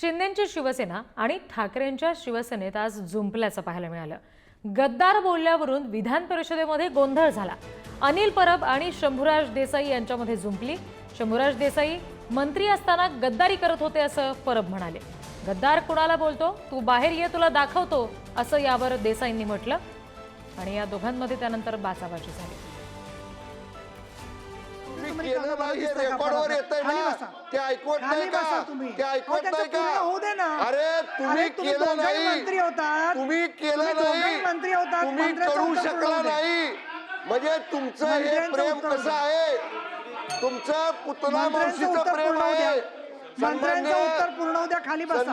शिंदेंची शिवसेना आणि ठाकरेंच्या शिवसेनेत आज झुंपल्याचं पाहायला मिळालं. गद्दार बोलल्यावरून विधान परिषदेमध्ये गोंधळ झाला. अनिल परब आणि शंभूराज देसाई यांच्यामध्ये झुंपली. शंभूराज देसाई मंत्री असताना गद्दारी करत होते असं परब म्हणाले. गद्दार कुणाला बोलतो? तू बाहेर ये तुला दाखवतो असं यावर देसाईंनी म्हटलं. आणि या दोघांमध्ये त्यानंतर बाचाबाची झाली. केलं नाही हे रेकॉर्डवर ना. ते ऐकवत नाही का तुम्ही. ते ऐकवत नाही. का अरे तुम्ही केलं नाही मंत्री. तुम्ही केलं नाही मंत्री. तुम्ही करू शकला. नाही म्हणजे तुमचं हे प्रेम कसं आहे तुमचं पुतला मावशीचं प्रेम आहे उत्तर पूर्ण होऊ द्या खाली बसा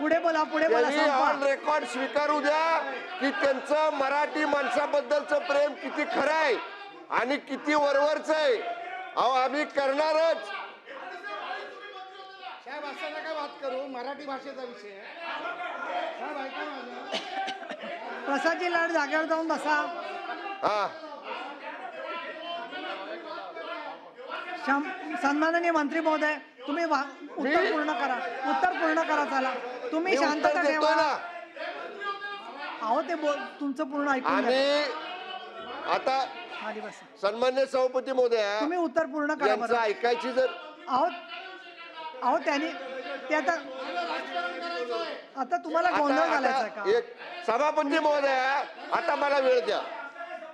पुढे बोला पुढे बोला त्यांनी ऑन संपवा. रेकॉर्ड स्वीकारू द्या की त्यांचं मराठी माणसाबद्दलचं प्रेम किती खरं आहे आणि किती वरवरच आहे. अहो आम्ही करणारच. साहेब असं नका बात करू. मराठी भाषेचा विषय आहे. साहेब ऐका माझं प्रसादजी लाड जागेवर जाऊन बसा. हा. शं- सन्माननीय मंत्री महोदय तुम्ही वा- उत्तर पूर्ण करा. उत्तर पूर्ण करा चला. तुम्ही मी शांतता उत्तर देतोय ठेवा ना. अहो ते बोल तुमचं पूर्ण ऐकून घ्या. आणि आता सन्मान्य सभापती महोदया तुम्ही उत्तर पूर्ण करा यांचं बरं. ऐकायची जर अहो अहो त्यांनी ते आता आता तुम्हाला गोंधळ घालायचा आता का? एक सभापती महोदया आता मला वेळ द्या.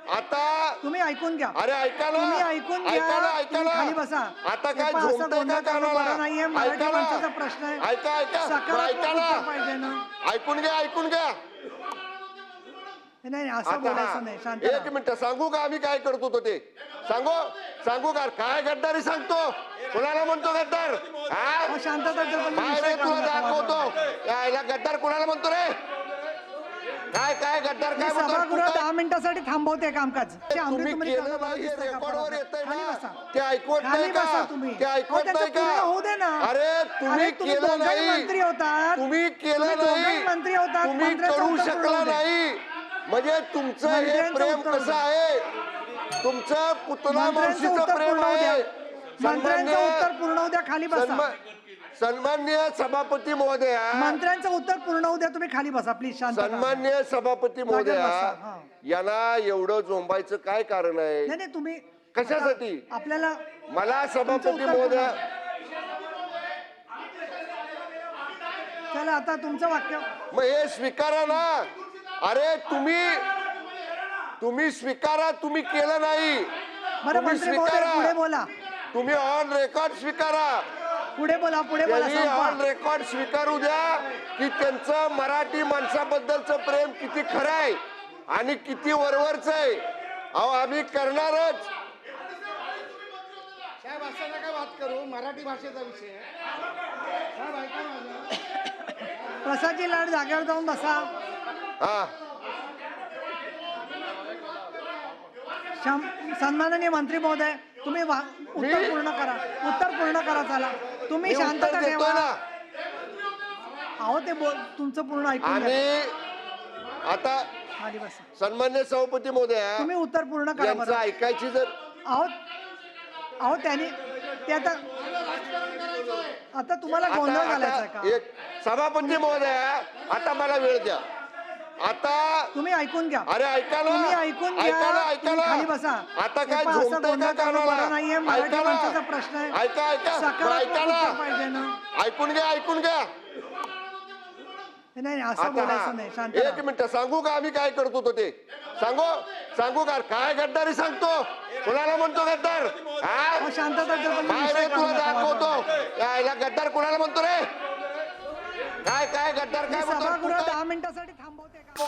आता तुम्ही ऐकून घ्या. अरे ऐका ना. तुम्ही ऐकून घ्या. तुम्ही खाली बसा. आता काय पहा, असं का कानाला? नाहीये. मराठी. माणसाचा प्रश्न आहे. ऐका ऐका. बरं, सकारात्मक ऐका उत्तर ना पाहिजे ना. ऐकून घ्या ऐकून घ्या. नाही नाही, असं आता बोलायचं नाही. हा, शांत एक राहा. मिनिट सांगू का आम्ही काय करत होतो ते? सांगू? सांगू का? काय गद्दारी सांगतो? कुणाला म्हणतो गद्दार? हा? अहो, शांतता तुम्ही काय विषय रे काढू तुला नका दाखवतो माझ्यावर. यायला गद्दार कुणाला म्हणतो रे काय काय गद्दार मी काय तू सभागृह काय- दहा मिनिटासाठी थांबवते कामकाज. ते तुम्ही अमृतमणी केलं कामगार नाही हे दिसतं का रेकॉर्डवर परत? येतंय खाली ना? बसा. ते ऐकवत खाली नाही का? तुम्ही. ते अहो, ऐकवत त्याचं नाही पूर्ण का होऊ दे ना. अरे तुम्ही केलं दोघंही नाही. मंत्री होतात. तुम्ही केलं तुम्ही दोघंही नाही. मंत्री होतात. तुम्ही मंत्र्याचं करू उत्तर शकला दे. नाही. म्हणजे तुमचं हे मंत्र्यांचं प्रेम उत्तर कसं आहे? तुमचं पुतला मंत्र्यांचं मावशीचं उत्तर प्रेम पूर्ण होऊ द्या. आहे. मंत्र्यांचं उत्तर पूर्ण होऊ द्या. खाली बसा. सन्मा- सन्माननीय सभापती महोदया मंत्र्यांचं उत्तर पूर्ण होऊ द्या तुम्ही खाली बसा प्लीज शांत राहा. सन्मान्य सभापती महोदया बसा, हा. यांना एवढं झोंबायचं काय कारण आहे नाही नाही तुम्ही कशासाठी? आता आपल्याला मला तुमचं सभापती उत्तर महोदया चला आता तुमचं वाक्य मग हे स्वीकारा ना अरे तुम्ही तुम्ही स्वीकारा तुम्ही केलं नाही बरं तुम्ही मंत्री महोदय स्वीकारा. पुढे बोला तुम्ही ऑन रेकॉर्ड स्वीकारा पुढे बोला पुढे बोला त्यांनी संपवा. ऑन रेकॉर्ड स्वीकारू द्या की त्यांचं मराठी माणसाबद्दलचं प्रेम किती खरं आहे आणि किती वरवरच आहे. अहो आम्ही करणारच. साहेब असं नका बात करू. मराठी भाषेचा विषय आहे. साहेब ऐका माझं. प्रसादजी लाड जागेवर जाऊन बसा. हा. शं- सन्माननीय मंत्री महोदय तुम्ही वा- उत्तर पूर्ण करा. उत्तर पूर्ण करा चला. तुम्ही मी उत्तर शांतता देतोय ठेवा. ना. अहो ते बोल तुमचं पूर्ण ऐकून घ्या. आणि आता सन्मान्य सभापती महोदया तुम्ही उत्तर पूर्ण करा यांचं बरं. ऐकायची जर अहो अहो त्यांनी ते आता आता तुम्हाला गोंधळ घालायचा आता का? एक सभापती महोदया आता मला वेळ द्या. आता तुम्ही ऐकून घ्या. अरे ऐका ना तुम्ही ऐकून घ्या. ऐका ना ऐका तुम्ही ना खाली बसा. आता काय पहा, असं झोंबतंय गोंधळ का करणं बरं कानाला नाहीये मराठी ऐका माणसाचा ना प्रश्न आहे. ऐका ऐका. बरं, सकारात्मक ऐका उत्तर ना पाहिजे ना. ऐकून घ्या ऐकून घ्या. नाही नाही असं आता बोलायचं नाही. शांत एक राहा. मिनिट सांगू का आम्ही काय करत होतो ते? सांगू? सांगू का? काय गद्दारी सांगतो? कुणाला म्हणतो गद्दार? हा? अहो, शांतता तुम्ही काय विषय रे काढू तुला दाखवतो. यायला गद्दार कुणाला म्हणतो रे? काय काय गद्दार काय म्हणतो तू सभागृह दहा मिनिटासाठी थांबवते का?